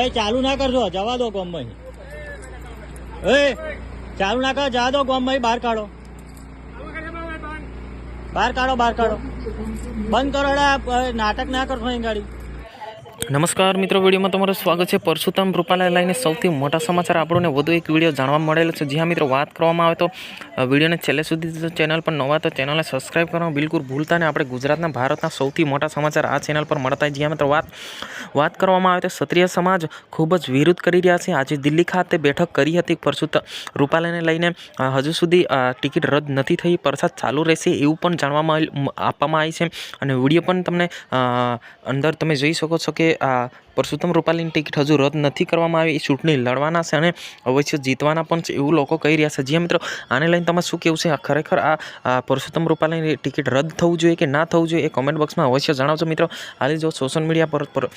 એ ચાલુ ના કરજો, જવા દો ગોમમાં એ, ચાલુ ના કરો, જવા દો ગોમમાં બહાર કાઢો. બહાર કાઢો બહાર કાઢો. બંધ કરો નાટક ના કરશો અહીં ગાડી. નમસ્કાર મિત્રો, વિડીયોમાં તમારું સ્વાગત છે. પરશુત્તમ રૂપાલાને લઈને સૌથી મોટા સમાચાર આપણને વધુ એક વીડિયો જાણવા મળેલો છે. જ્યાં મિત્રો વાત કરવામાં આવે તો વિડીયોને છેલ્લે સુધી ચેનલ પર નવા તો ચેનલને સબસ્ક્રાઇબ કરવાનું બિલકુલ ભૂલતા ને આપણે ગુજરાતના, ભારતના સૌથી મોટા સમાચાર આ ચેનલ પર મળતા હોય. જ્યાં મિત્રો વાત વાત કરવામાં આવે તો ક્ષત્રિય સમાજ ખૂબ જ વિરોધ કરી રહ્યા છે. આજે દિલ્હી ખાતે બેઠક કરી હતી. પરશુત્તમ રૂપાલાને લઈને હજુ સુધી ટિકિટ રદ નથી થઈ. પરસાદ ચાલુ રહેશે એવું પણ જાણવામાં આપવામાં આવી છે. અને વીડિયો પણ તમને અંદર તમે જોઈ શકો છો કે આ પરસોત્તમ રૂપાલીની ટિકિટ હજુ રદ નથી કરવામાં આવી, એ ચૂંટણી લડવાના છે અને અવશ્ય જીતવાના પણ છે એવું લોકો કહી રહ્યા છે. જે મિત્રો, આને લઈને તમે શું કહેવું છે? ખરેખર આ પરસોત્તમ રૂપાલીની ટિકિટ રદ થવું જોઈએ કે ના થવું જોઈએ એ કોમેન્ટ બોક્સમાં અવશ્ય જણાવજો મિત્રો. હાલ જો સોશિયલ મીડિયા પર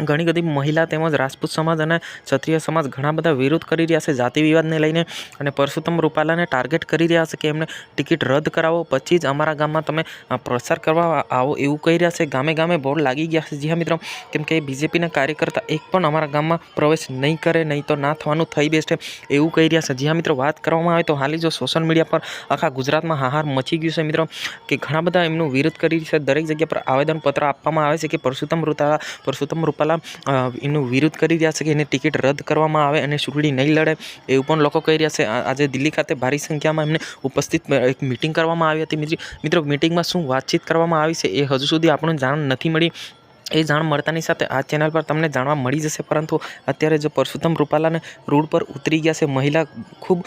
ઘણી બધી મહિલા તેમજ રાજપૂત સમાજ અને ક્ષત્રિય સમાજ ઘણા બધા વિરોધ કરી રહ્યા છે જાતિ વિવાદને લઈને અને પરસોત્તમ રૂપાલાને ટાર્ગેટ કરી રહ્યા છે કે એમને ટિકિટ રદ કરાવો. પછી જ અમારા ગામમાં તમે પ્રસાર કરવા આવો એવું કહી રહ્યા છે. ગામે ગામે બોર્ડ લાગી ગયા છે. જી હા મિત્રો, કેમ કે બીજેપીના કાર્યકર્તા એક પણ અમારા ગામમાં પ્રવેશ નહીં કરે, નહીં તો ના થવાનું થઈ બેસે એવું કહી રહ્યા છે. જી હા મિત્રો, વાત કરવામાં આવે તો હાલ જો સોશિયલ મીડિયા પર આખા ગુજરાતમાં હાહાર મચી ગયું છે મિત્રો, કે ઘણા બધા એમનું વિરોધ કરી છે. દરેક જગ્યા પર આવેદનપત્ર આપવામાં આવે છે કે પરસોત્તમ રૂપાલા પરસોત્તમ રૂપાલા અ, એનું વિરોધ કરી રહ્યા છે કે એની ટિકિટ રદ કરવામાં આવે અને ચૂંટણી નહીં લડે એવું પણ લોકો કહી રહ્યા છે. આજે દિલ્હી ખાતે ભારી સંખ્યામાં એમને ઉપસ્થિત એક મિટિંગ કરવામાં આવી હતી. મિત્રો મિત્રો મિટિંગમાં શું વાતચીત કરવામાં આવી છે એ હજુ સુધી આપણને જાણ નથી મળી. એ જાણ મળતાની સાથે આ ચેનલ પર તમને જાણવા મળી જશે. પરંતુ અત્યારે જો પરસોત્તમ રૂપાલાને રોડ પર ઉતરી ગયા છે, મહિલા ખૂબ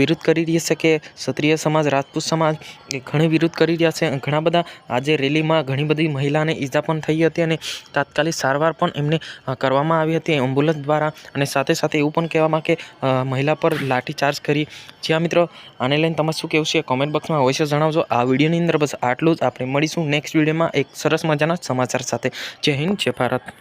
વિરોધ કરી રહી છે કે ક્ષત્રિય સમાજ, રાજપૂત સમાજ એ ઘણી વિરોધ કરી રહ્યા છે. ઘણા બધા આજે રેલીમાં ઘણી બધી મહિલાને ઈજા પણ થઈ હતી અને તાત્કાલિક સારવાર પણ એમને કરવામાં આવી હતી એમ્બ્યુલન્સ દ્વારા. અને સાથે સાથે એવું પણ કહેવામાં કે મહિલા પર લાઠીચાર્જ કરી. જ્યાં મિત્રો, આને લઈને તમારે શું કહેવું છે? કોમેન્ટ બોક્સમાં અવશ્ય જણાવજો. આ વિડીયોની અંદર બસ આટલું જ. આપણે મળીશું નેક્સ્ટ વિડીયોમાં એક સરસ મજાના સમાચાર સાથે. જય હિન્દ જય ભારત.